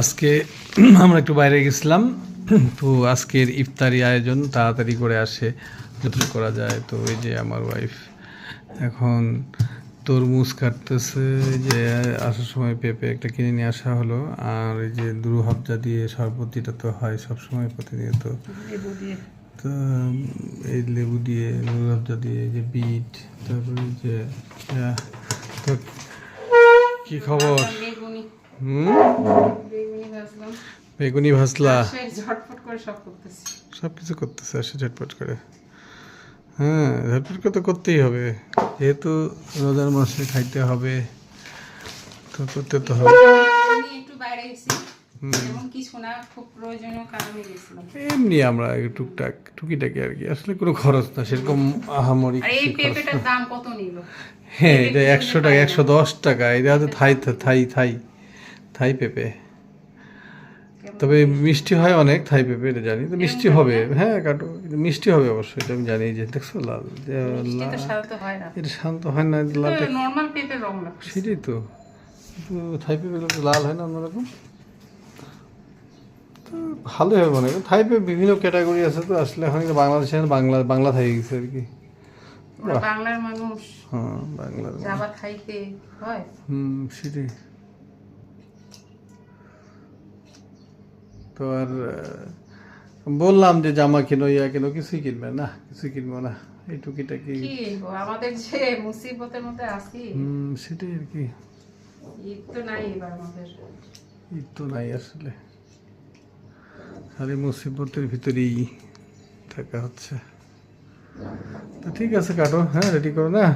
আজকে আমরা একটু বাইরে গেছিলাম তো আজকের ইফতারি আয়োজন তাড়াতাড়ি করে আসে যতটুকু করা যায়। তো এই যে আমার ওয়াইফ এখন তরমুজ কাটতেছে যে আসার সময় পেঁপে একটা কিনে নিয়ে আসা হলো আর এই যে দুরুহাবজা দিয়ে শরবত যেটা তো হয় সবসময় প্রতিনিয়ত। তো এই লেবু দিয়ে দুরুহাবজা দিয়ে এই যে বিট তারপরে যে কি খবর? বেগুনি ভাজলা। সে করে সব করতেছি। সব কিছু করতেছে আসে ঝটপট করে। হ্যাঁ ঝটপট করে তো করতেই হবে। যেহেতু রোজার মাসে খাইতে হবে তো করতে তো হবে। একটু বাইরে গেছি এমনি আমরা টুকটাক টুকিটাকি আর কি। আসলে কোনো খরচ না সেরকম আহামরি দাম কত নিল? হ্যাঁ এটা একশো টাকা একশো দশ টাকা এটা হচ্ছে থাই থাই থাই। থাই পেঁপে। তবে মিষ্টি হয় অনেক থাই পেঁপে এটা জানি। তো মিষ্টি হবে। হ্যাঁ কাটো মিষ্টি হবে অবশ্যই এটা আমি জানি যে দেখছ লাল লাল। এটা শান্ত হয় না পেঁপের সেটাই তো। থাই পেঁপে লাল হয় না অন্যরকম? ভালো হবে মনে হয়। থাই পেঁপে বিভিন্ন ক্যাটাগরি আছে তো আসলে এখন বাংলাদেশে বাংলা বাংলা থাই গেছে আর কি। ওরা বাংলার মানুষ হ্যাঁ বাংলা যাবা খাইতে হয়। হুম সেটাই। তো আর বললাম যে জামা কিনো ইয়া কিনো কিছুই কিনবে না কিছুই কিনবো না এই টুকিটাকি। আমাদের যে মুসিবতের মধ্যে আছি? হুম সেটাই আর কি। ঈদ তো নাই এবার আমাদের। ঈদ তো নাই আসলে। খালি মুসিবতের ভিতরেই থাকা হচ্ছে। তো ঠিক আছে কাটো হ্যাঁ রেডি করো না?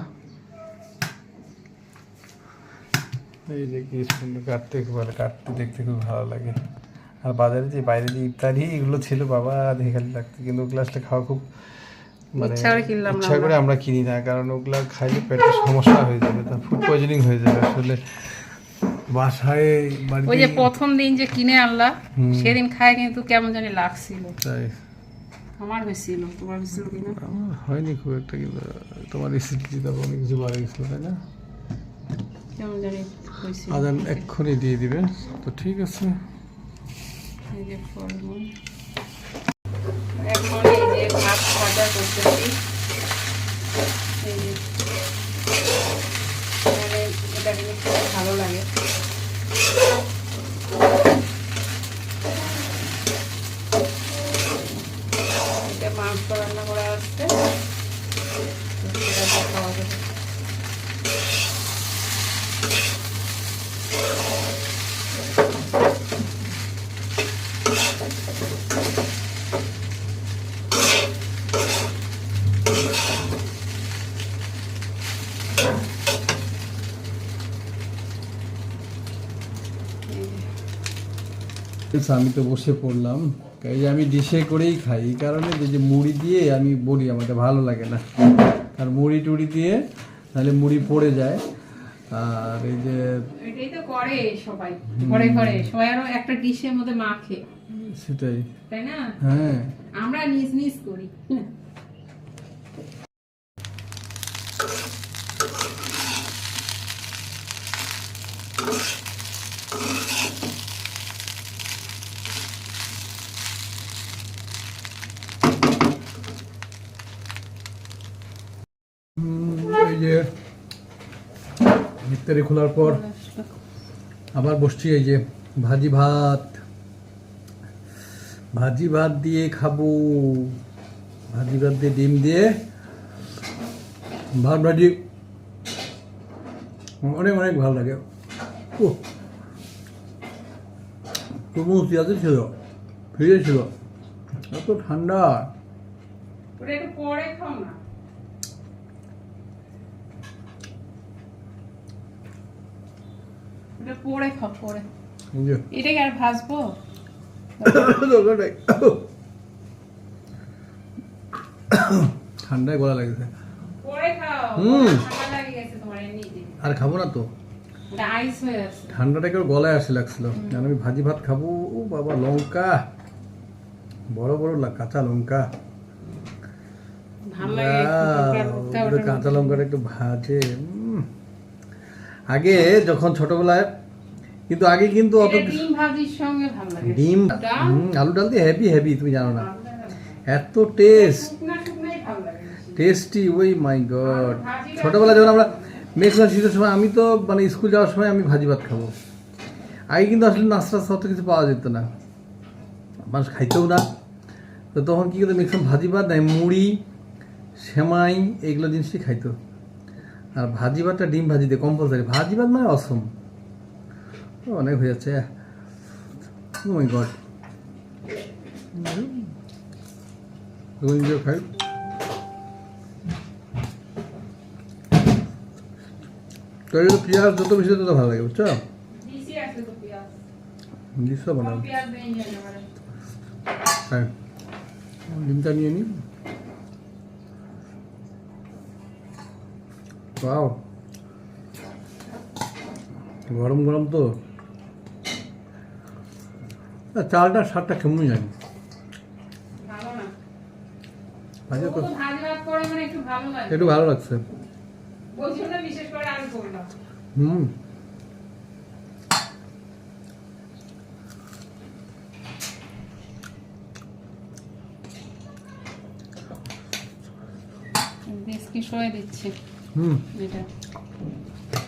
এই যে কি সুন্দর কাটতে খুব ভালো কাটতে দেখতে খুব ভালো লাগে। আর বাজারে যে বাইরে যে ইফতারি এগুলো ছিল বাবা দেখে লাগতো। কিন্তু ওগুলো আসলে খাওয়া খুব মানে ইচ্ছা করে আমরা। কিনি না কারণ ওগুলা খাইলে পেটের সমস্যা হয়ে যাবে তা ফুড পয়জনিং হয়ে যাবে আসলে। বাসায় ওই যে প্রথম দিন যে কিনে আনলা সেদিন খায় কিন্তু কেমন জানি লাগছিল। তাই। আমার হয়েছিল তোমার হয়েছিল কিনা? আমার হয়নি খুব একটা কিন্তু তোমার রেসিপি তারপর অনেক কিছু বার গেছিল তাই না? কেমন জানি আদান এক্ষুনি দিয়ে দিবে তো ঠিক আছে। এই যে ফলমূল এখন এই যে ভাত ভাজা করতেছি এই যে মানে এটা কিন্তু খুব ভালো লাগে এটা মাংস রান্না করা আসছে সেটা দিয়ে খাওয়া যাবে এই যে আমি তো বসে পড়লাম। এই যে আমি ডিশে করেই খাই এই কারণে যে মুড়ি দিয়ে আমি বলি আমাকে ভালো লাগে না। আর মুড়ি টুড়ি দিয়ে তাহলে মুড়ি পড়ে যায়। আর এই যে এটাই তো করে সবাই আরও একটা ডিশের মধ্যে মাখে সেটাই। তাই না? হ্যাঁ। আমরা নিজ নিজ করি। উম, এই যে ইফতারি খোলার পর আবার বসছি এই যে ভাজি ভাত। ভাজি ভাত দিয়ে খাব। ভাজি ভাত দিয়ে ডিম দিয়ে ভাত ভাজি। অনেক অনেক ভালো লাগে। ও ছিল, ফ্রিজে ছিল। এত ঠান্ডা। পরে খাও না। ওটা পরে খাও পরে। এটাকে আর ভাজবো? ঠান্ডায় গলা লাগছে। আর খাব না তো। ঠান্ডাটা কেউ গলায় আসে লাগছিল। আমি ভাজি ভাত খাব ও বাবা লঙ্কা। বড় বড় কাঁচা লঙ্কা। কাঁচা লঙ্কাটা একটু ভাজে। আগে যখন ছোটবেলায় কিন্তু আগে কিন্তু অত ডিম ভাজির সঙ্গে ভালো লাগে। ডিম আলু ডাল দিয়ে হেভি হেভি তুমি জানো না। এত টেস্ট। টেস্টি ওই মাই গড ছোটবেলা যখন আমরা ম্যাক্সিমাম শীতের সময় আমি তো মানে স্কুল যাওয়ার সময় আমি ভাজি ভাত খাব। আগে কিন্তু আসলে নাস্তা টাস্তা অত কিছু পাওয়া যেত না। মানুষ খাইতেও না। তো তখন কী করতো ম্যাক্সিমাম ভাজি ভাত নাই মুড়ি সেমাই এগুলো জিনিসই খাইতো। আর ভাজি ভাতটা ডিম ভাজি দিয়ে কম্পালসারি ভাজি ভাত মানে অসম। অনেক হয়ে যাচ্ছে। Oh my god. খাই। তবে তো পেঁয়াজ যত বেশি তত ভালো লাগে বুঝছ? দেয়নি একেবারে। হ্যাঁ ডিমটা নিয়ে নিই পাও। গরম গরম তো। চালটা স্বাদটা কেমন জানি। মানে একটু ভালো লাগছে। হুম। দেশকে সয়ে দিচ্ছি। হুম। এটা।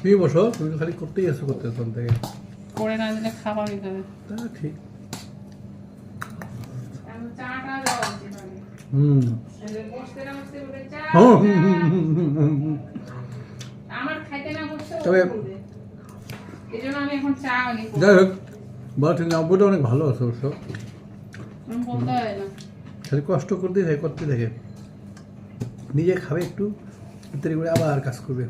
তুমি বসো তুমি খালি করতেই আসো করতে তখন থেকে। করে না দিলে হবে তা ঠিক। হুম। তবে-। যাই হোক বা ঠিক আব্বুটা অনেক ভালো আছে হয় না। খালি কষ্ট করতেই থাকে করতে থাকে। নিজে খাবে একটু। ইত্যাদি করে আবার কাজ করবে।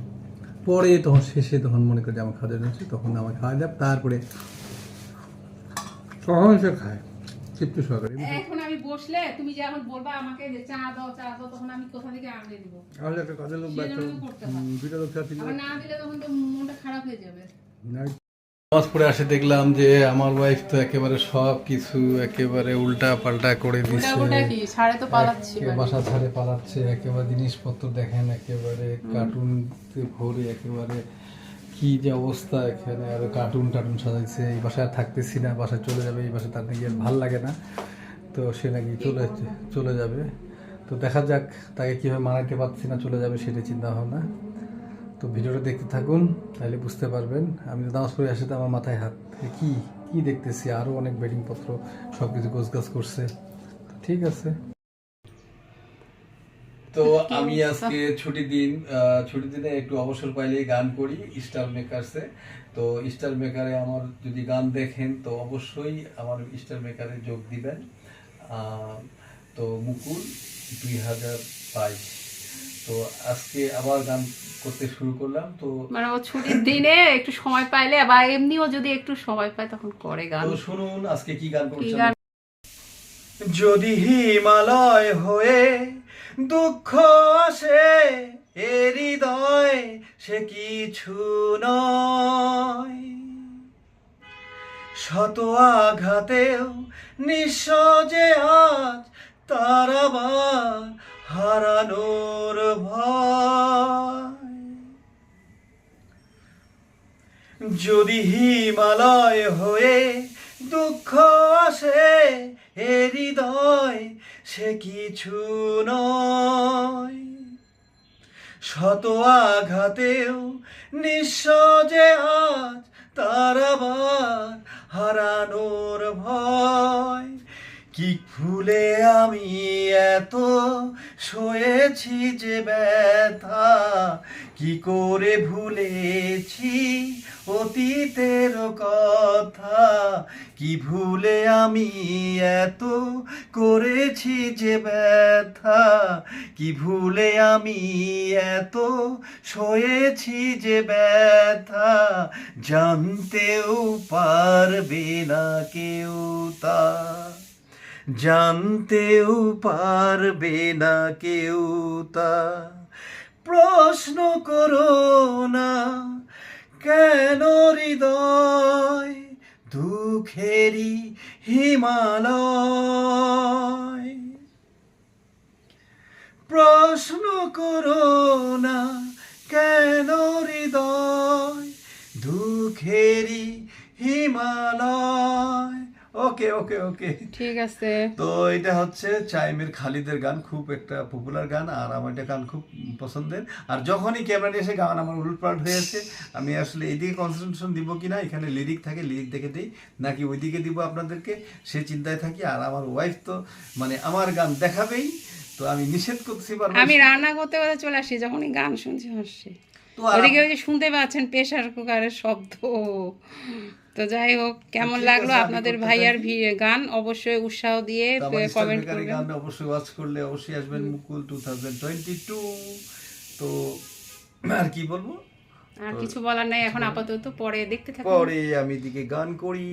পরে তখন শেষে তখন মনে করে যে আমার খাওয়া যাচ্ছে তখন আমার খাওয়া যাবে তারপরে তখন সে খায় চিত্র সহকারে। এখন আমি বসলে তুমি যে এখন বলবা আমাকে যে চা দাও চা দাও তখন আমি কোথা থেকে আনলে দিব? তাহলে একটা কাজের লোক করতে লোক চা দিলে না দিলে তখন তো মনটা খারাপ হয়ে যাবে। নামাজ পড়ে আসে দেখলাম যে আমার ওয়াইফ তো একেবারে সব কিছু একেবারে উল্টা পাল্টা করে দিচ্ছে একে বাসা ছাড়ে পালাচ্ছে একেবারে জিনিসপত্র দেখেন একেবারে কার্টুন ভরে একেবারে কি যে অবস্থা এখানে। আর কার্টুন টার্টুন সাজাইছে এই বাসায় থাকতেছি না বাসায় চলে যাবে এই বাসায় তার নাকি ভালো লাগে না। তো সে নাকি চলে চলে যাবে। তো দেখা যাক তাকে কীভাবে মানাইতে পারছি না চলে যাবে সেটা চিন্তা ভাবনা। তো ভিডিওটা দেখতে থাকুন, তাহলে বুঝতে পারবেন। আমি তো নামাজ পড়ে আসি তো আমার মাথায় হাত। কি কি দেখতেছি? আরও অনেক বেডিংপত্র সব কিছু গোছগাছ করছে। ঠিক আছে। তো আমি আজকে ছুটি দিন ছুটির দিনে একটু অবসর পাইলে গান করি স্টার মেকারসে। তো স্টার মেকারে আমার যদি গান দেখেন, তো অবশ্যই আমার স্টার মেকারে যোগ দিবেন। তো মুকুল দুই হাজার বাইশ। তো আজকে আবার গান করতে শুরু করলাম তো মানে ও ছুটির দিনে একটু সময় পাইলে বা এমনিও যদি একটু সময় পায় তখন করে গান। তো শুনুন আজকে কি গান করছেন? যদি হিমালয় হয়ে দুঃখ আসে এ হৃদয় সে কিছু নয়। শত আঘাতেও নিঃসজে আজ তার আবার হারানোর ভয়। যদি হিমালয় হয়ে দুঃখ আসে, এ হৃদয় সে কিছু নয়। শত আঘাতেও নিঃসজে আজ তার আবার হারানোর ভয়। কি ভুলে আমি এত সয়েছি যে ব্যথা? কি করে ভুলেছি অতীতের কথা? কি ভুলে আমি এত করেছি যে ব্যথা? কি ভুলে আমি এত সয়েছি যে ব্যথা? জানতেও পারবে না কেউ তা। জানতেও পারবে না কেউ তা। প্রশ্ন করো না, কেন হৃদয় দুঃখেরই হিমালয়? প্রশ্ন করো না, কেন হৃদয় দুঃখেরই হিমালয়? ওকে ওকে ওকে ঠিক আছে। তো এটা হচ্ছে চাইমের খালিদের গান খুব একটা পপুলার গান আর আমার এটা গান খুব পছন্দের। আর যখনই ক্যামেরা এসে গান আমার উলটপালট হয়ে আছে আমি আসলে এইদিকে কনসেন্ট্রেশন দিব কি না এখানে লিরিক থাকে লিরিক দেখে দিই নাকি ওইদিকে দিব আপনাদেরকে সে চিন্তায় থাকি। আর আমার ওয়াইফ তো মানে আমার গান দেখাবেই তো আমি নিষেধ পারব আমি রান্না করতে করতে চলে আসি যখনই গান শুনছি হাসছি ওদিকে ওই যে শুনতে পাচ্ছেন প্রেশার কুকারের শব্দ। তো যাই হোক কেমন লাগল আপনাদের ভাইয়ার গান? অবশ্যই উৎসাহ দিয়ে কমেন্ট করে করবেন। গান অবশ্যই ওয়াচ করলে অবশ্যই আসবেন Mukul two thousand twenty two তো আর কি বলব? আর কিছু বলার নাই এখন আপাতত পরে দেখতে থাকুন। পরে আমি দিকে গান করি।